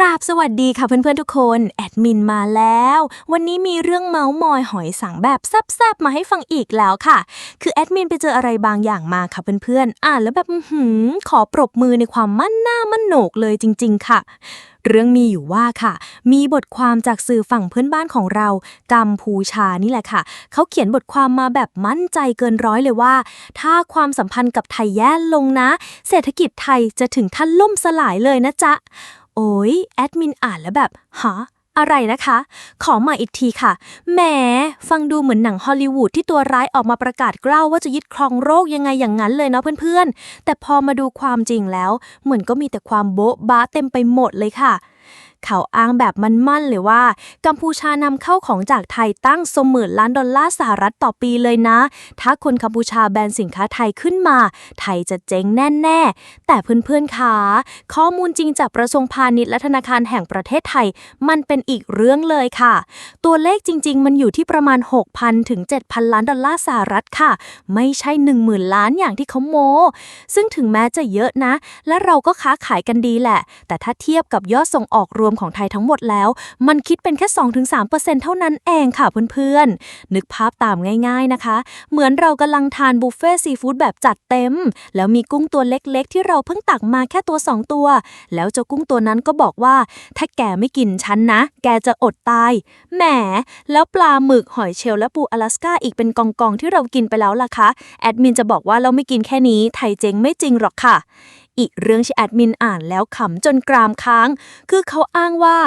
ราบสวัสดีค่ะเพื่อนๆทุกคน แอดมินมาแล้ว วันนี้มีเรื่องเมาส์มอยหอยสังแบบแซบๆมาให้ฟังอีกแล้วค่ะ คือแอดมินไปเจออะไรบางอย่างมาค่ะเพื่อนๆ อ่านแล้วแบบหือขอปรบมือในความมั่นหน้ามั่นโหนกเลยจริง ๆ ค่ะ เรื่องมีอยู่ว่าค่ะ มีบทความจากสื่อฝั่งเพื่อนบ้านของเรา กัมพูชานี่แหละค่ะ เขาเขียนบทความมาแบบมั่นใจเกินร้อยเลยว่า ถ้าความสัมพันธ์กับไทยแย่ลงนะ เศรษฐกิจไทยจะถึงขั้นล่มสลายเลยนะจ๊ะ โอ้ยแอดมินอ่านแล้วแบบฮะอะไรนะคะ ขอมาอีกทีค่ะ แหม ฟังดูเหมือนหนังฮอลลีวูดที่ตัวร้ายออกมาประกาศกล้าวว่าจะยึดครองโรคยังไงอย่างนั้นเลยเนาะเพื่อนๆ แต่พอมาดูความจริงแล้ว เหมือนก็มีแต่ความโบ๊ะบ้าเต็มไปหมดเลยค่ะ เขาอ้างแบบมันมั่นเลยว่า กัมพูชานำเข้าของจากไทยตั้งสมหมื่นล้านดอลลาร์สหรัฐต่อปีเลยนะ ถ้าคนกัมพูชาแบนสินค้าไทยขึ้นมา ไทยจะเจ๊งแน่ๆ แต่เพื่อนๆคะข้อมูลจริงจากกระทรวงพาณิชย์และธนาคารแห่งประเทศไทย มันเป็นอีกเรื่องเลยค่ะ ตัวเลขจริง ๆ มันอยู่ที่ประมาณ 6,000 ถึง 7,000 ล้านดอลลาร์สหรัฐค่ะ ไม่ใช่ 10,000 ล้านอย่างที่เขาโม ซึ่งถึงแม้จะเยอะนะ และเราก็ค้าขายกันดีแหละ แต่ถ้าเทียบกับยอดส่งออกรวมของไทยทั้งหมดแล้ว มันคิดเป็นแค่ 2-3%เท่านั้นเองค่ะเพื่อนๆ นึกภาพตามง่ายๆนะคะ เหมือนเรากำลังทานบุฟเฟ่ซีฟู้ดแบบจัดเต็ม แล้วมีกุ้งตัวเล็กๆ ที่เราเพิ่งตักมาแค่ตัว 2 ตัว แล้วเจ้ากุ้งตัวนั้นก็บอกว่า ถ้าแกไม่กินฉันนะ แกจะอดตาย แหม แล้วปลาหมึกหอยเชลล์และปูอลาสก้าอีกเป็นกองๆที่เรากินไปแล้วล่ะคะ แอดมินจะบอกว่าเราไม่กินแค่นี้ ไทยเจ๊งไม่จริงหรอกค่ะ อีกเรื่องที่แอดมินอ่านแล้วขำจนกรามค้าง คือเขาอ้างว่า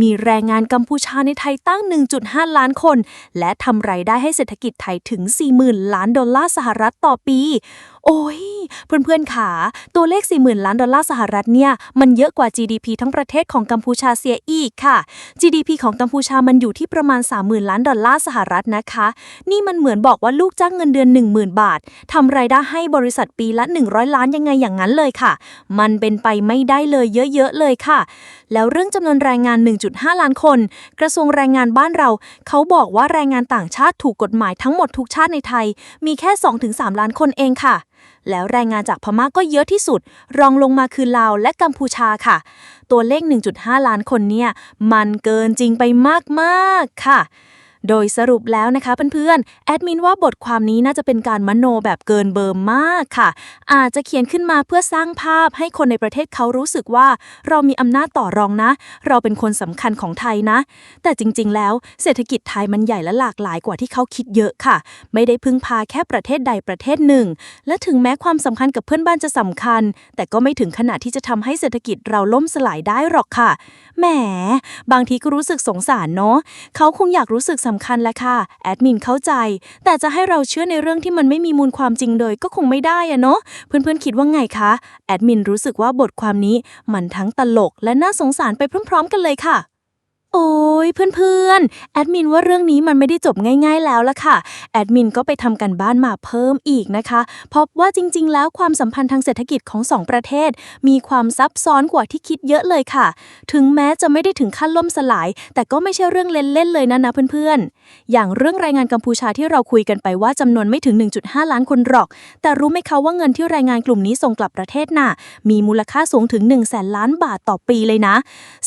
มีแรงงานกัมพูชาในไทยตั้ง 1.5 ล้านคน และทำไรายได้ให้เศรษฐกิจไทยถึง 40,000 ล้านดอลลาร์สหรัฐต่อปีโอ้ย เพื่อนๆขาตัวเลข 40,000 ล้านดอลลาร์สหรัฐเนี่ยมันเยอะกว่า GDP ทั้งประเทศของกัมพูชาเสียอีกค่ะ GDP ของกัมพูชามันอยู่ที่ประมาณ 30,000 ล้านดอลลาร์สหรัฐนะคะ นี่มันเหมือนบอกว่าลูกจ้างเงินเดือน 10,000 บาททำไรายได้ให้บริษัทปีละ 100 ล้านยังไงอย่างนั้นเลยค่ะ มันเป็นไปไม่ได้เลยเยอะๆเลยค่ะ แล้วเรื่องจำนวนแรงงาน 1.5 ล้านคน กระทรวงแรงงานบ้านเรา เขาบอกว่าแรงงานต่างชาติถูกกฎหมายทั้งหมดทุกชาติในไทย มีแค่ 2-3 ล้านคนเองค่ะแล้วแรงงานจากพม่าก็เยอะที่สุด รองลงมาคือลาวและกัมพูชาค่ะ ตัวเลข 1.5 ล้านคนเนี่ย มันเกินจริงไปมาก ๆ ค่ะ โดยสรุปแล้วนะคะเพื่อนๆ แอดมินว่าบทความนี้น่าจะเป็นการมโนแบบเกินเบอร์มากค่ะ อาจจะเขียนขึ้นมาเพื่อสร้างภาพให้คนในประเทศเขารู้สึกว่า เรามีอำนาจต่อรองนะ เราเป็นคนสำคัญของไทยนะ แต่จริงๆ แล้วเศรษฐกิจไทยมันใหญ่และหลากหลายกว่าที่เขาคิดเยอะค่ะ ไม่ได้พึ่งพาแค่ประเทศใดประเทศหนึ่ง และถึงแม้ความสำคัญกับเพื่อนบ้านจะสำคัญ แต่ก็ไม่ถึงขนาดที่จะทำให้เศรษฐกิจเราล่มสลายได้หรอกค่ะ แหม บางทีก็รู้สึกสงสารเนาะ เขาคงอยากรู้สึกสำคัญแหละค่ะ แอดมินเข้าใจ แต่จะให้เราเชื่อในเรื่องที่มันไม่มีมูลความจริงเลยก็คงไม่ได้อะเนาะ เพื่อนๆคิดว่าไงคะ แอดมินรู้สึกว่าบทความนี้มันทั้งตลกและน่าสงสารไปพร้อม ๆ กันเลยค่ะ โอ้ยเพื่อนๆ แอดมินว่าเรื่องนี้มันไม่ได้จบง่ายๆแล้วละค่ะ แอดมินก็ไปทำกันบ้านมาเพิ่มอีกนะคะพบว่าจริงๆ แล้วความสัมพันธ์ทางเศรษฐกิจของสองประเทศ มีความซับซ้อนกว่าที่คิดเยอะเลยค่ะ ถึงแม้จะไม่ได้ถึงขั้นล่มสลาย แต่ก็ไม่ใช่เรื่องเล่นๆเลยนะนะเพื่อนๆ อย่างเรื่องแรงงานกัมพูชาที่เราคุยกันไปว่าจำนวนไม่ถึง 1.5 ล้านคนหรอก แต่รู้ไหมคะว่าเงินที่แรงงานกลุ่มนี้ส่งกลับประเทศน่ะมีมูลค่าสูงถึง1 0 0 0 0แสนล้านบาทต่อปีเลยนะ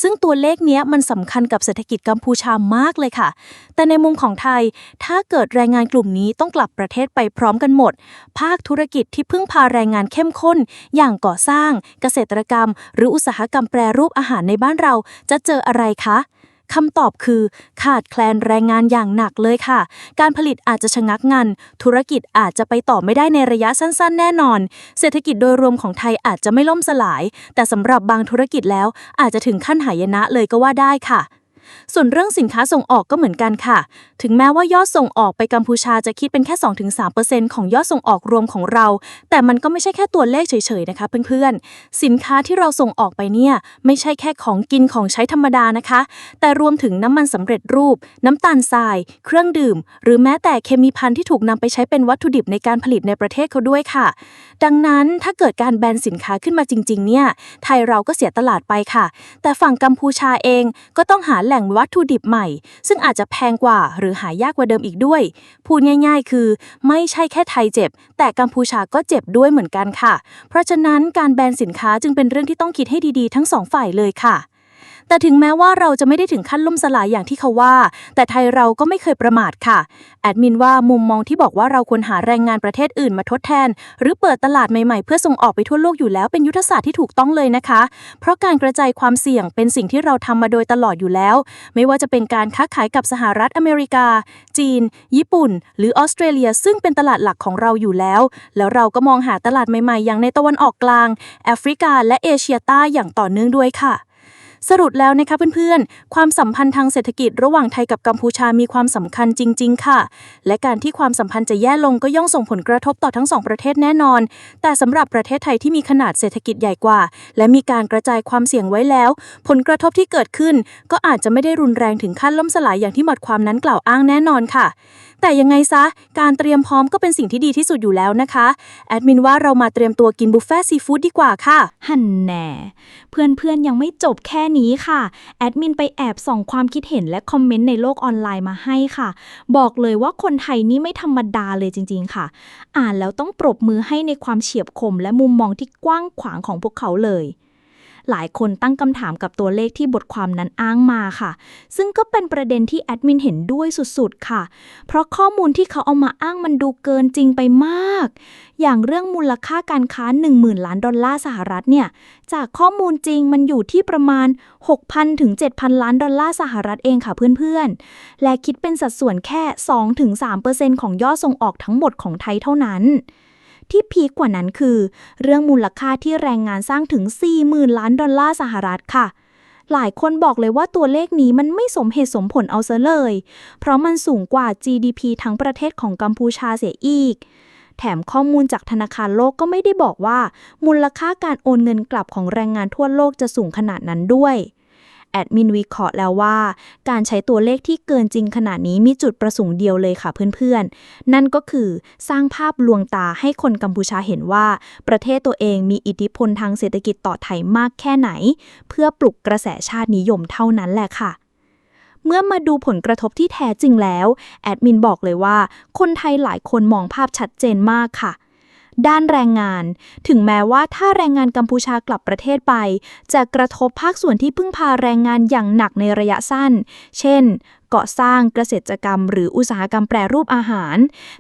ซึ่งตัวเลขเนี้ยมันสำคัญกับเศรษฐกิจกัมพูชามากเลยค่ะ แต่ในมุมของไทย ถ้าเกิดแรงงานกลุ่มนี้ต้องกลับประเทศไปพร้อมกันหมด ภาคธุรกิจที่พึ่งพาแรงงานเข้มข้น อย่างก่อสร้าง เกษตรกรรม หรืออุตสาหกรรมแปรรูปอาหารในบ้านเราจะเจออะไรคะคำตอบคือขาดแคลนแรงงานอย่างหนักเลยค่ะ การผลิตอาจจะชะงักงัน ธุรกิจอาจจะไปต่อไม่ได้ในระยะสั้น ๆ แน่นอน เศรษฐกิจโดยรวมของไทยอาจจะไม่ล่มสลาย แต่สำหรับบางธุรกิจแล้วอาจจะถึงขั้นหายนะเลยก็ว่าได้ค่ะ ส่วนเรื่องสินค้าส่งออกก็เหมือนกันค่ะ ถึงแม้ว่ายอดส่งออกไปกัมพูชาจะคิดเป็นแค่ 2-3%ของยอดส่งออกรวมของเรา แต่มันก็ไม่ใช่แค่ตัวเลขเฉยๆนะคะเพื่อนๆ สินค้าที่เราส่งออกไปเนี่ยไม่ใช่แค่ของกินของใช้ธรรมดานะคะ แต่รวมถึงน้ำมันสำเร็จรูป น้ำตาลทราย เครื่องดื่ม หรือแม้แต่เคมีภัณฑ์ที่ถูกนำไปใช้เป็นวัตถุดิบในการผลิตในประเทศเขาด้วยค่ะ ดังนั้นถ้าเกิดการแบนสินค้าขึ้นมาจริง ๆ เนี่ยไทยเราก็เสียตลาดไปค่ะ แต่ฝั่งกัมพูชาเองก็ต้องหาแหล่งวัตถุดิบใหม่ ซึ่งอาจจะแพงกว่าหรือหายากกว่าเดิมอีกด้วย พูดง่าย ๆ คือ ไม่ใช่แค่ไทยเจ็บ แต่กัมพูชาก็เจ็บด้วยเหมือนกันค่ะ เพราะฉะนั้นการแบนสินค้าจึงเป็นเรื่องที่ต้องคิดให้ดีๆ ทั้งสองฝ่ายเลยค่ะ แต่ถึงแม้ว่าเราจะไม่ได้ถึงขั้นล่มสลายอย่างที่เขาว่า แต่ไทยเราก็ไม่เคยประมาทค่ะ แอดมินว่ามุมมองที่บอกว่าเราควรหาแรงงานประเทศอื่นมาทดแทน หรือเปิดตลาดใหม่ๆ เพื่อส่งออกไปทั่วโลกอยู่แล้วเป็นยุทธศาสตร์ที่ถูกต้องเลยนะคะ เพราะการกระจายความเสี่ยงเป็นสิ่งที่เราทำมาโดยตลอดอยู่แล้ว ไม่ว่าจะเป็นการค้าขายกับสหรัฐอเมริกา จีน ญี่ปุ่น หรือออสเตรเลีย ซึ่งเป็นตลาดหลักของเราอยู่แล้ว แล้วเราก็มองหาตลาดใหม่ๆ อย่างในตะวันออกกลาง แอฟริกา และเอเชียใต้อย่างต่อเนื่องด้วยค่ะ สรุปแล้วนะคะเพื่อนๆ ความสัมพันธ์ทางเศรษฐกิจระหว่างไทยกับกัมพูชามีความสำคัญจริง ๆ ค่ะ และการที่ความสัมพันธ์จะแย่ลงก็ย่อมส่งผลกระทบต่อทั้งสองประเทศแน่นอน แต่สำหรับประเทศไทยที่มีขนาดเศรษฐกิจใหญ่กว่า และมีการกระจายความเสี่ยงไว้แล้ว ผลกระทบที่เกิดขึ้น ก็อาจจะไม่ได้รุนแรงถึงขั้นล่มสลายอย่างที่หมดความนั้นกล่าวอ้างแน่นอนค่ะแต่ยังไงซะ การเตรียมพร้อมก็เป็นสิ่งที่ดีที่สุดอยู่แล้วนะคะ แอดมินว่าเรามาเตรียมตัวกินบุฟเฟ่ซีฟู้ดดีกว่าค่ะ หันแน่ เพื่อนๆยังไม่จบแค่นี้ค่ะ แอดมินไปแอบส่องความคิดเห็นและคอมเมนต์ในโลกออนไลน์มาให้ค่ะ บอกเลยว่าคนไทยนี่ไม่ธรรมดาเลยจริง ๆค่ะ อ่านแล้วต้องปรบมือให้ในความเฉียบคมและมุมมองที่กว้างขวางของพวกเขาเลย หลายคนตั้งคำถามกับตัวเลขที่บทความนั้นอ้างมาค่ะ ซึ่งก็เป็นประเด็นที่แอดมินเห็นด้วยสุดๆ ค่ะ เพราะข้อมูลที่เขาเอามาอ้างมันดูเกินจริงไปมาก อย่างเรื่องมูลค่าการค้า 10,000 ล้านดอลลาร์สหรัฐเนี่ย จากข้อมูลจริงมันอยู่ที่ประมาณ 6,000ถึง7,000 ล้านดอลลาร์สหรัฐเองค่ะเพื่อนๆ และคิดเป็นสัดส่วนแค่ 2-3%ของยอดส่งออกทั้งหมดของไทยเท่านั้น ที่พีกว่านั้นคือ เรื่องมูลค่าที่แรงงานสร้างถึง 40,000 ล้านดอลลาร์สหรัฐค่ะ หลายคนบอกเลยว่าตัวเลขนี้มันไม่สมเหตุสมผลเอาซะเลย เพราะมันสูงกว่า GDP ทั้งประเทศของกัมพูชาเสียอีกแถมข้อมูลจากธนาคารโลกก็ไม่ได้บอกว่า มูลค่าการโอนเงินกลับของแรงงานทั่วโลกจะสูงขนาดนั้นด้วย แอดมินวิเคราะห์แล้วว่า การใช้ตัวเลขที่เกินจริงขนาดนี้มีจุดประสงค์เดียวเลยค่ะเพื่อนๆ นั่นก็คือสร้างภาพลวงตาให้คนกัมพูชาเห็นว่า ประเทศตัวเองมีอิทธิพลทางเศรษฐกิจต่อไทยมากแค่ไหน เพื่อปลุกกระแสชาตินิยมเท่านั้นแหละค่ะเมื่อมาดูผลกระทบที่แท้จริงแล้ว แอดมินบอกเลยว่า คนไทยหลายคนมองภาพชัดเจนมากค่ะ ด้านแรงงาน ถึงแม้ว่าถ้าแรงงานกัมพูชากลับประเทศไป จะกระทบภาคส่วนที่พึ่งพาแรงงานอย่างหนักในระยะสั้น เช่น กาะสร้างเกษตรกรรม หรืออุตสาหกรรมแปรรูปอาหาร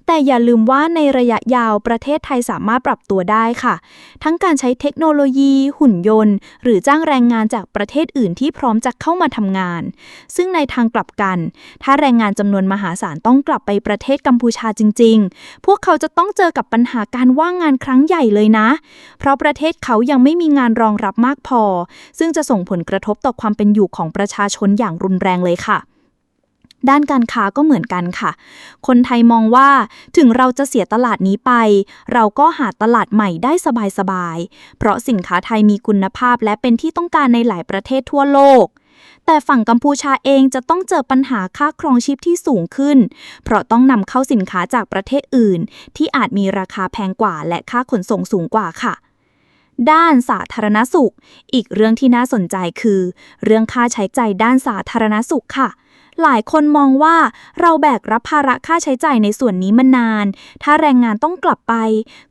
แต่อย่าลืมว่าในระยะยาวประเทศไทยสามารถปรับตัวได้ค่ะ ทั้งการใช้เทคโนโลยี หุ่นยนต์ หรือจ้างแรงงานจากประเทศอื่นที่พร้อมจะเข้ามาทำงาน ซึ่งในทางกลับกัน ถ้าแรงงานจำนวนมหาศาลต้องกลับไปประเทศกัมพูชาจริง ๆ พวกเขาจะต้องเจอกับปัญหาการว่างงานครั้งใหญ่เลยนะ เพราะประเทศเขายังไม่มีงานรองรับมากพอ ซึ่งจะส่งผลกระทบต่อความเป็นอยู่ของประชาชนอย่างรุนแรงเลยค่ะ ด้านการค้าก็เหมือนกันค่ะ คนไทยมองว่าถึงเราจะเสียตลาดนี้ไป เราก็หาตลาดใหม่ได้สบายๆ เพราะสินค้าไทยมีคุณภาพและเป็นที่ต้องการในหลายประเทศทั่วโลก แต่ฝั่งกัมพูชาเองจะต้องเจอปัญหาค่าครองชีพที่สูงขึ้น เพราะต้องนำเข้าสินค้าจากประเทศอื่น ที่อาจมีราคาแพงกว่าและค่าขนส่งสูงกว่าค่ะด้านสาธารณสุข อีกเรื่องที่น่าสนใจคือ เรื่องค่าใช้จ่ายด้านสาธารณสุขค่ะ หลายคนมองว่าเราแบกรับภาระค่าใช้จ่ายในส่วนนี้มานาน ถ้าแรงงานต้องกลับไป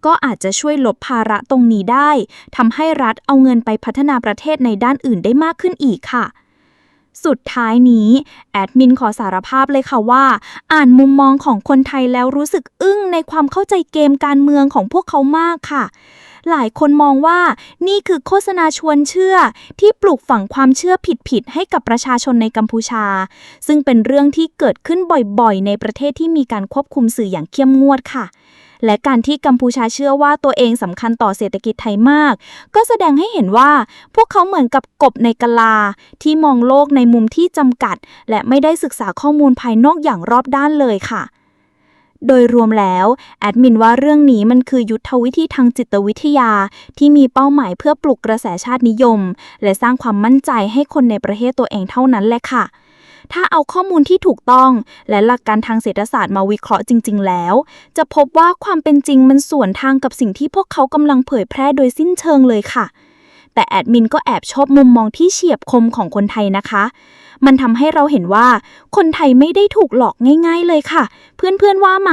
ก็อาจจะช่วยลดภาระตรงนี้ได้ ทำให้รัฐเอาเงินไปพัฒนาประเทศในด้านอื่นได้มากขึ้นอีกค่ะสุดท้ายนี้ แอดมินขอสารภาพเลยค่ะว่า อ่านมุมมองของคนไทยแล้วรู้สึกอึ้งในความเข้าใจเกมการเมืองของพวกเขามากค่ะ หลายคนมองว่านี่คือโฆษณาชวนเชื่อ ที่ปลูกฝังความเชื่อผิดๆให้กับประชาชนในกัมพูชา ซึ่งเป็นเรื่องที่เกิดขึ้นบ่อยๆ ในประเทศที่มีการควบคุมสื่ออย่างเข้มงวดค่ะและการที่กัมพูชาเชื่อว่าตัวเองสำคัญต่อเศรษฐกิจไทยมาก ก็แสดงให้เห็นว่า พวกเขาเหมือนกับกบในกะลา ที่มองโลกในมุมที่จำกัด และไม่ได้ศึกษาข้อมูลภายนอกอย่างรอบด้านเลยค่ะ โดยรวมแล้วแอดมินว่าเรื่องนี้มันคือยุทธวิธีทางจิตวิทยา ที่มีเป้าหมายเพื่อปลุกกระแสชาตินิยม และสร้างความมั่นใจให้คนในประเทศตัวเองเท่านั้นแหละค่ะถ้าเอาข้อมูลที่ถูกต้อง และหลักการทางเศรษฐศาสตร์มาวิเคราะห์จริง ๆ แล้ว จะพบว่าความเป็นจริงมันส่วนทางกับสิ่งที่พวกเขากำลังเผยแพร่โดยสิ้นเชิงเลยค่ะ แต่แอดมินก็แอบชอบมุมมองที่เฉียบคมของคนไทยนะคะ มันทำให้เราเห็นว่า คนไทยไม่ได้ถูกหลอกง่าย ๆ เลยค่ะ เพื่อนๆว่าไหม